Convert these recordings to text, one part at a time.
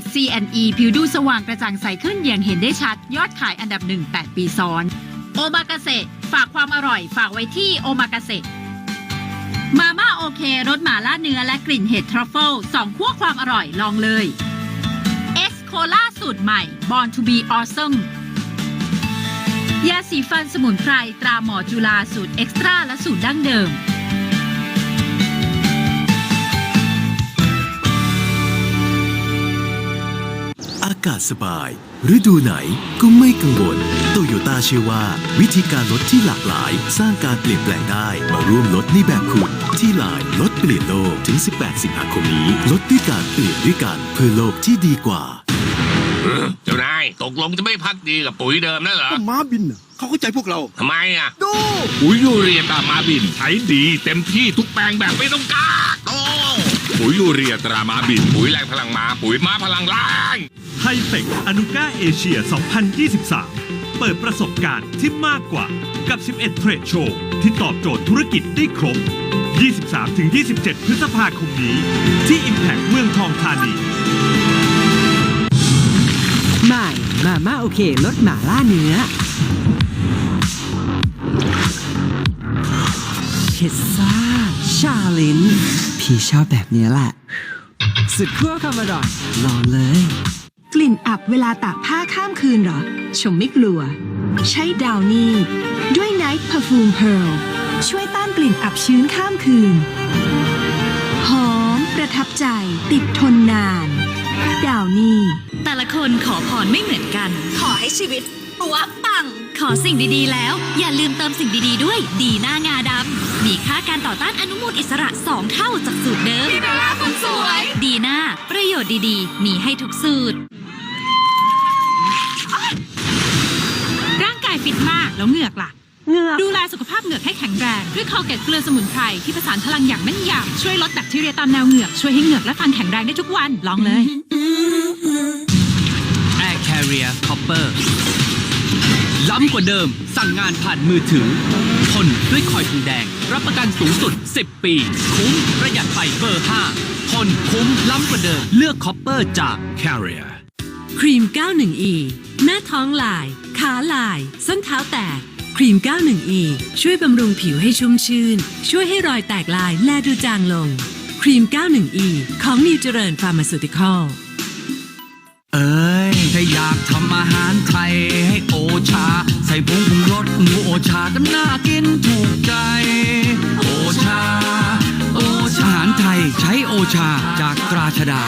ต CNE ผิวดูสว่างกระจ่างใสขึ้นอย่างเห็นได้ชัด ยอดขายอันดับหนึ่ง8ปีซ้อน โอมากาเสะฝากความอร่อยฝากไว้ที่โอมากาเสะมาม่าโอเครสหมาล่าเนื้อและกลิ่นเห็ดทรัฟเฟิลสองขั้วความอร่อยลองเลยเอสโคล่าสูตรใหม่ Born to be awesome ยาสีฟันสมุนไพรตราหมอจุฬาสูตรเอ็กซ์ตร้าและสูตรดั้งเดิม กาศสบาย ฤดูไหนก็ไม่กังวลโตโยต้าเชื่อว่า วิธีการลดที่หลากหลาย สร้างการเปลี่ยนแปลงได้มาร่วมลดในแบบคุณที่ไลน์ลดเปลี่ยนโลกถึง 18 สิงหาคมนี้ ลดด้วยการเปลี่ยนด้วยกันเพื่อโลกที่ดีกว่า เจ้านายตกลงจะไม่พักดีกับปุ๋ยเดิมนั่นเหรอก็ม้าบินน่ะเขาเข้าใจพวกเรา ทำไมอะ ดู ปุ๋ยยูเรียตรามาบินใช้ดีเต็มที่ทุกแปลงแบบไม่ต้องกาโอ้ ปุ๋ยยูเรียตรามาบินปุ๋ยแรงพลังมาปุ๋ยม้าพลังแรงไฮเทคอนุก้าเอเชีย 2023 เปิดประสบการณ์ที่มากกว่ากับ 11 เทรดโชว์ ที่ตอบโจทย์ธุรกิจได้ครบ 23-27 พฤษภาคมนี้ ที่ Impact เมืองทองธานีใหม่มาม่าโอเคลดหมาล่าเนื้อพิซซ่าชาลิน พี่ชอบแบบนี้แหละ สุดขั้วคามอร่อยลองเลย กลิ่นอับเวลาตากผ้าข้ามคืนเหรอ ชมไม่กลัว ใช้ดาวนี่ ด้วย Night Perfume Pearl ช่วยต้านกลิ่นอับชื้นข้ามคืน หอมประทับใจติดทนนาน ดาวนี่ แต่ละคนขอพรไม่เหมือนกัน ขอให้ชีวิตปัวปัง ขอสิ่งดีๆ แล้ว อย่าลืมเติมสิ่งดีๆ ด้วย ดีหน้างาดำมีค่าการต่อต้านอนุมูลอิสระ 2 เท่าจากสูตรเดิมพี่เบลล่าคนสวย ดีหน้า ประโยชน์ดีๆ มีให้ทุกสูตร ร่างกายฟิตมากแล้วเหงือกล่ะ เหงือก ดูแลสุขภาพเหงือกให้แข็งแรง ด้วยคอเกตเกลือสมุนไพรที่ผสานพลังอย่างแม่นยำช่วยลดแบคทีเรียตามแนวเหงือกช่วยให้เหงือกและฟันแข็งแรงได้ทุกวันลองเลย Air Carrier Copper ล้ำกว่าเดิม สั่งงานผ่านมือถือ ทนด้วยคอยทองแดง รับประกันสูงสุด 10 ปี คุ้มประหยัดไฟเบอร์ 5 ทนคุ้มล้ำกว่าเดิม เลือกคอปเปอร์จาก Carrier ครีม 91E หน้าท้องลาย ขาลาย ส้นเท้าแตก ครีม 91E ช่วยบำรุงผิวให้ชุ่มชื่น ช่วยให้รอยแตกลายแลดูจางลง ครีม 91E ของนิวเจริญฟาร์มาซูติคอล เอ้ยถ้าอยากทำอาหารไทยให้โอชา ใส่ผงปรุงรสหมูโอชาก็น่ากินถูกใจ โอชา โอชาอาหารไทยใช้โอชาจากตราชดา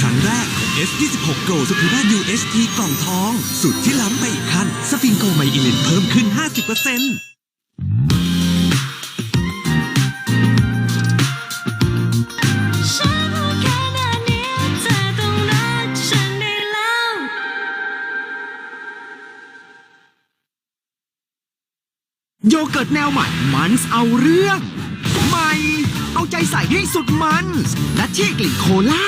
ครั้งแรกของ S26 Go Suprema UHT กล่องทอง สุดที่ล้ำไปอีกขั้นสฟิงโกไมอิลินเพิ่มขึ้น 50% โยเกิร์ตแนวใหม่มันส์เอาเรื่อง ใหม่ เอาใจใส่ให้สุดมันและที่กลิ่นโคล่า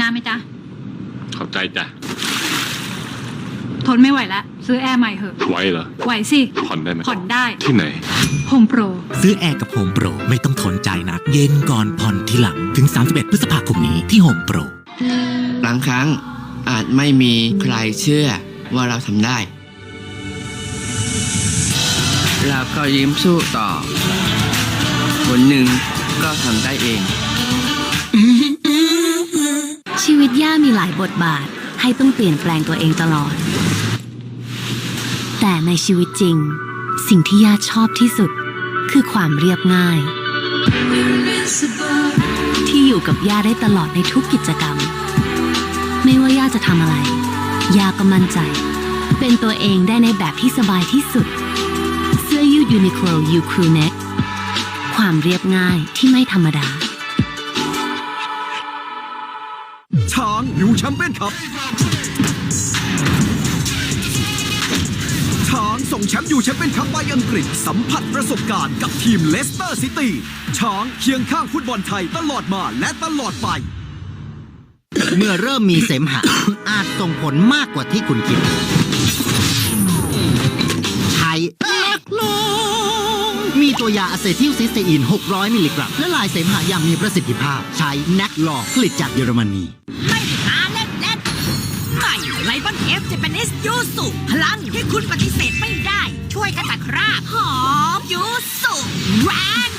น้ำไหมจ๊ะเข้าใจจ้ะ ทนไม่ไหวแล้วซื้อแอร์ใหม่เหอะ ไว้เหรอ ไหวสิผ่อนได้ไหมผ่อนได้ที่ไหน โฮมโปร ซื้อแอร์กับโฮมโปรไม่ต้องทนใจนัก เย็นก่อนผ่อนทีหลังถึง 31 พฤษภาคมนี้ที่โฮมโปรบางครั้งอาจไม่มีใครเชื่อว่าเราทำได้ เราก็ยิ้มสู้ต่อ วันหนึ่งก็ทำได้เอง ชีวิตย่ามีหลายบทบาทให้ต้องเปลี่ยนแปลงตัวเองตลอด แต่ในชีวิตจริง สิ่งที่ย่าชอบที่สุด คือความเรียบง่าย ที่อยู่กับย่าได้ตลอดในทุกกิจกรรม ไม่ว่าย่าจะทำอะไรย่าก็มั่นใจ เป็นตัวเองได้ในแบบที่สบายที่สุด ยืดยูนิโคลยูครูเน็กความเรียบง่ายที่ไม่ธรรมดา ช้างอยู่แชมเปี้ยนคัพช้างส่งแชมป์อยู่แชมเปี้ยนคัพไปอังกฤษ สัมผัสประสบการณ์กับทีมเลสเตอร์ซิตี้ช้างเคียงข้างฟุตบอลไทยตลอดมาและตลอดไป เมื่อเริ่มมีเสมหะ อาจส่งผลมากกว่าที่คุณคิด ตัวยาอะเซทิลซิสเตอีน 600 มิลลิกรัมและลายเสมหะอย่างมีประสิทธิภาพ ใช้แนกลอผลิตจากเยอรมนี ไม่ได้มาเล่นเล่นใหม่ไลบอนเอฟเจแปนิสยูสุพลังที่คุณปฏิเสธไม่ได้ ช่วยขจัดคราบหอมยูสุแรง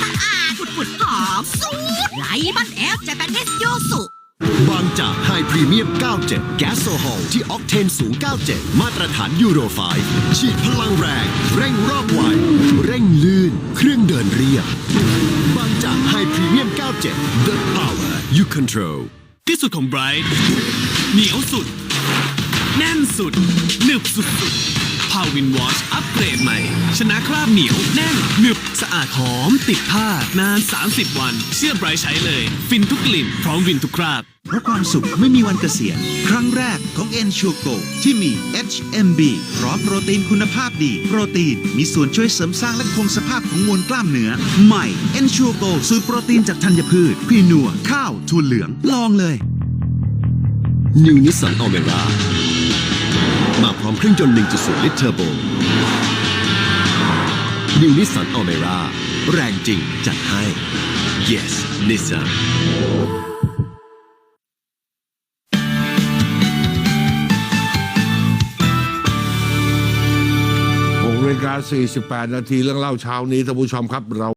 สะอาดปุดปุดหอมสูดไลบอนเอฟเจแปนิสยูสุ บางจากไฮพรีเมียม 97 แก๊สโซฮอลที่ออกเทนสูง 97 มาตรฐานยูโร5ฉีดพลังแรง เร่งรอบไว เร่งลื่น เครื่องเดินเรียบ บางจากไฮพรีเมียม 97 The power you control ที่สุดของไบรท์เหนียวสุด แน่นสุดหนึบสุดสุด พาวินวอชอัปเกรดใหม่ ชนะคราบเหนียวแน่นหนึบสะอาดหอม ติดผ้านาน 30 วัน เชื่อไบรท์ใช้เลย ฟินทุกกลิ่น พร้อมวินทุกคราบเพราะความสุขไม่มีวันเกษียณครั้งแรกของ e n s u r e Go ที่มี HMB พร้อมโปรตีนคุณภาพดี โปรตีนมีส่วนช่วยเสริมสร้างและคงสภาพของมวลกล้ามเนื้อ ใหม่ e n s u r e Go สูตรโปรตีนจากธัญพืชพรีนัว ข้าวถั่วเหลืองลองเลย New Nissan Almera มาพร้อมเครื่องยนต์ 1.0 ลิตรเทอร์โบ New Nissan Almera แรงจริงจัดให้ Yes Nissan 6นาฬิกา48 นาทีเรื่องเล่าเช้านี้ท่านผู้ชมครับเรา